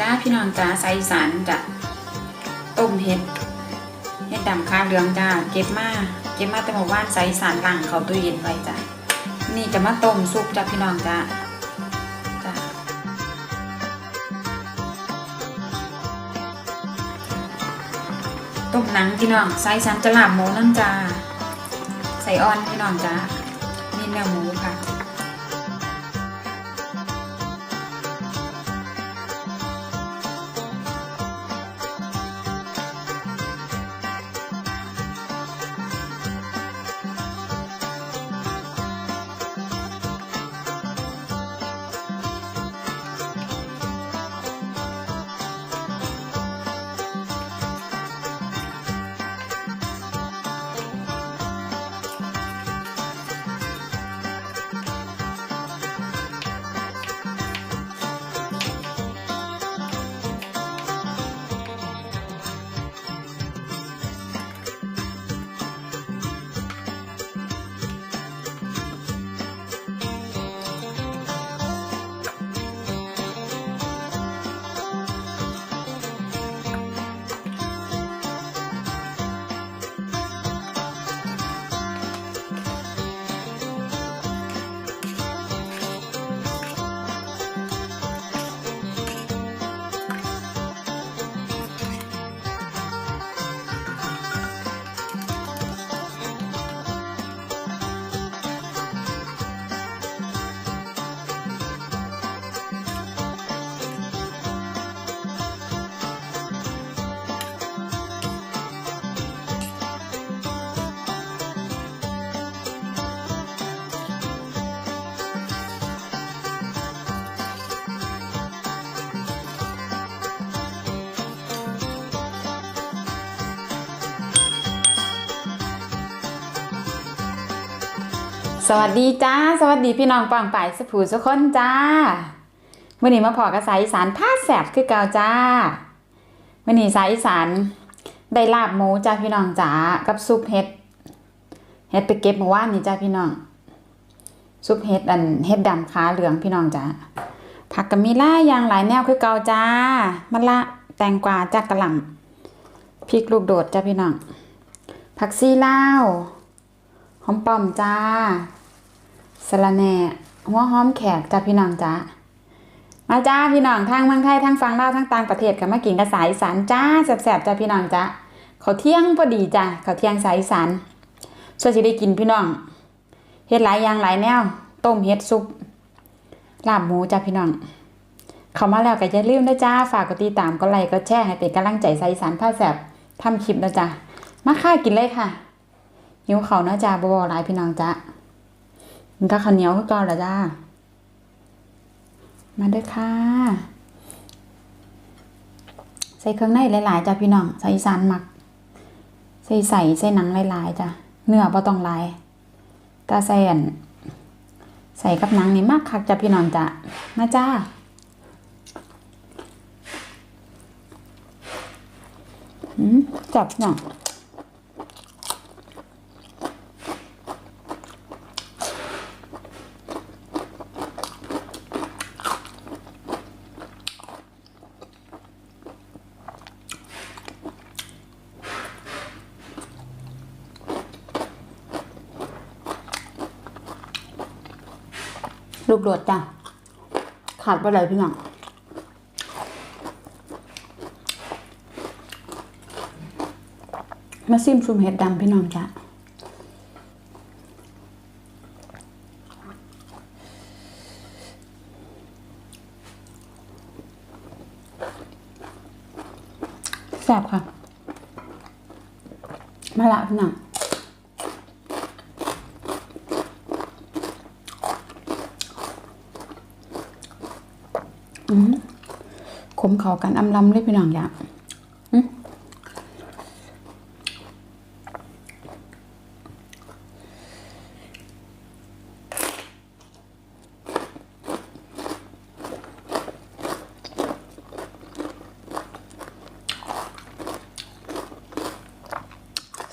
จ้าพี่น้องจ้าไซสารจ้ะต้มเห็ดเห็ดดำคาเหลืองจ้าเก็บมาเก็บมาแต่เมื่อวานไซสารหลังเขาตู้เย็นไว้จ้ะนี่จะมาต้มซุปจ้าพี่น้องจ้าจ้าต้มหนังพี่น้องไซสารจะหลาบหมูนั่นจ้าใส่ออนพี่น้องจ้านี่เนื้อหมูค่ะ สวัสดีจ้า สวัสดีพี่น้องปองป่ายสผูสุกคนจ้ามื่อนี้มาพอกระสายอีสานผ้าแสบคือเกาจ้ามื่อนี้สายอีสานได้ลาบหมูจ้าพี่น้องจ้ากับซุปเห็ดเห็ดไปเก็บเมื่อวานนี้จ้าพี่น้องซุปเห็ดอันเห็ดดำขาเหลืองพี่น้องจ้าผักกับมีล่ายางหลายแนวคือเกาจ้ามะละแตงกวาจ้ากระหล่ำพริกลูกโดดจ้าพี่น้องผักซีลาว อมป้อมจ้าสะระแหน่หัวหอมแขกจ้าพี่น้องจ้ามาจ้าพี่น้องทางเมืองไทยทางฟังเล่าวทางต่างประเทศค่ะมากินกระสายสานจ้าแสบๆจ้าพี่น้องจ้าเขาเที่ยงพอดีจ้าเขาเที่ยงสายสานส่วนสิได้กินพี่น้องเฮ็ดหลายอย่างหลายแนว ต้มเฮ็ดซุปลาบหมูจ้าพี่น้องเข้ามาแล้วก็อย่าลืมนะจ้าฝากกดติดตามกดไลค์กดแชร์ให้เป็นกำลังใจสายสานผ้าแสบทำคลิปนะจ้ามาค่ากินเลยค่ะ หิวเขาวเนาะจ้าบ่บ่หลายพี่น้องจ้ามันก็ข้าวเหนียวคือเก่อนละจ้า มาด้อค่ะ ใส่เครื่องในหลายๆจ้าพี่น้อง ใส่สานหมัก ใส่ใส่ใส่หนังหลายๆจ้ะเนื้อบ่ต้องหลายตาใส่อันใส่กับหนังนี่มากคักจ้ะพี่น้องจ้ะมาจ้าอืมจับเนาะ ลูกโดดจ้ะขาดไปเลยพี่น้องมาซิมซุมเห็ดดำพี่น้องจ้ะแซ่บค่ะ มาละพี่น้อง ขมเข่ากันอำลำเลยพี่น้องอยาก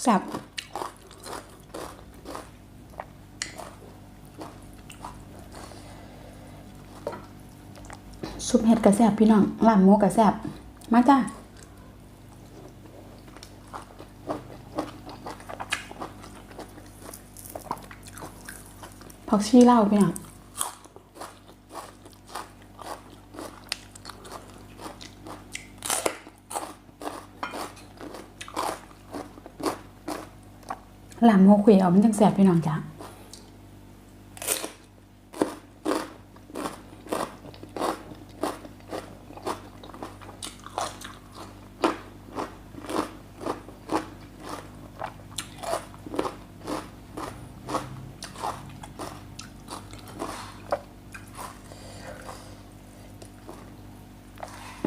แซ่บ ซุปเห็ด กระแซบพี่น้องลาบหมูกระแซบมาจ้าผักชีเหล้าพี่น้องลาบหมูขุยเอามันจังแสบพี่น้องจ้า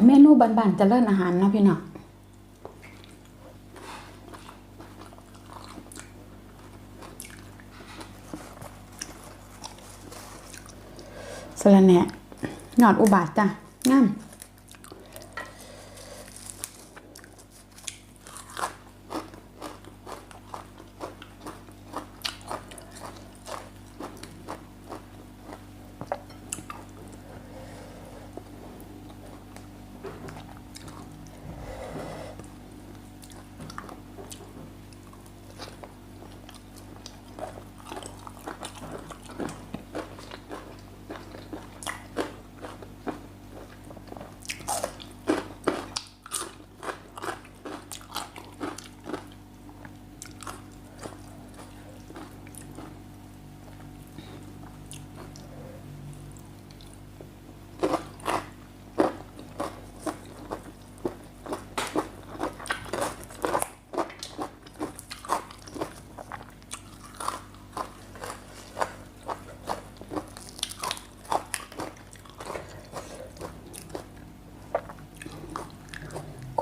เมนูบานๆจะเลิ่นอาหารเนาะพี่เนาะสละแหน่หนอดอุบาทจ้ะงาม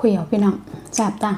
คุยเอาพี่น้องแซ่บจ้ะ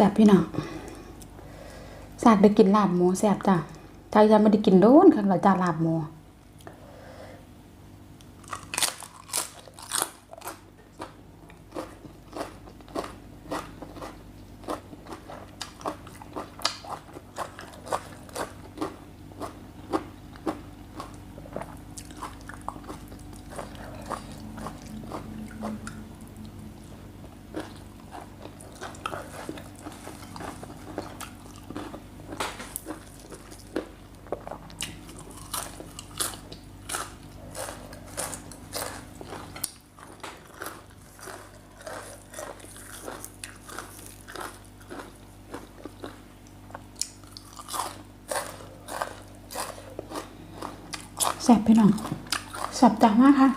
แสบพี่น้องสาดได้กินลาบหมูแสบจ้ะถ้ายังไม่ได้กินโดนครั้งละจ้าลาบหมู แซ่บไปหน่อยแซ่บจังมากค่ะ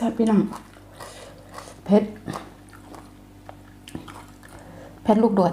ซ่บพี่น้องเพ็ดเพ็ดลูกโดด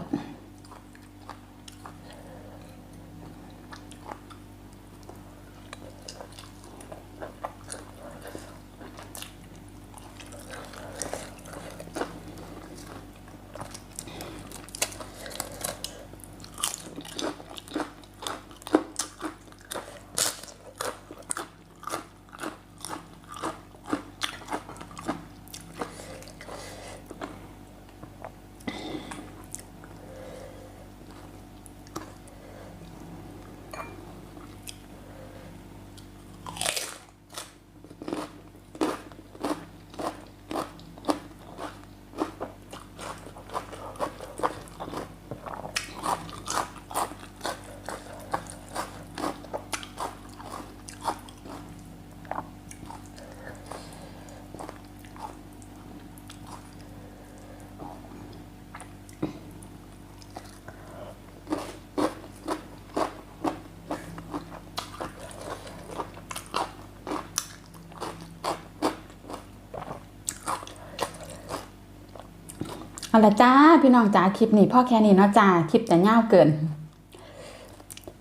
เอาละจ้าพี่น้องจ้าคลิปนี้พ่อแค่นี้เนาะจ้าคลิปจะยาเกิน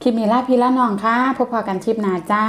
คลิปนี้ลาพี่ละน้องค่ะพบพอกันคลิปหน้าจ้า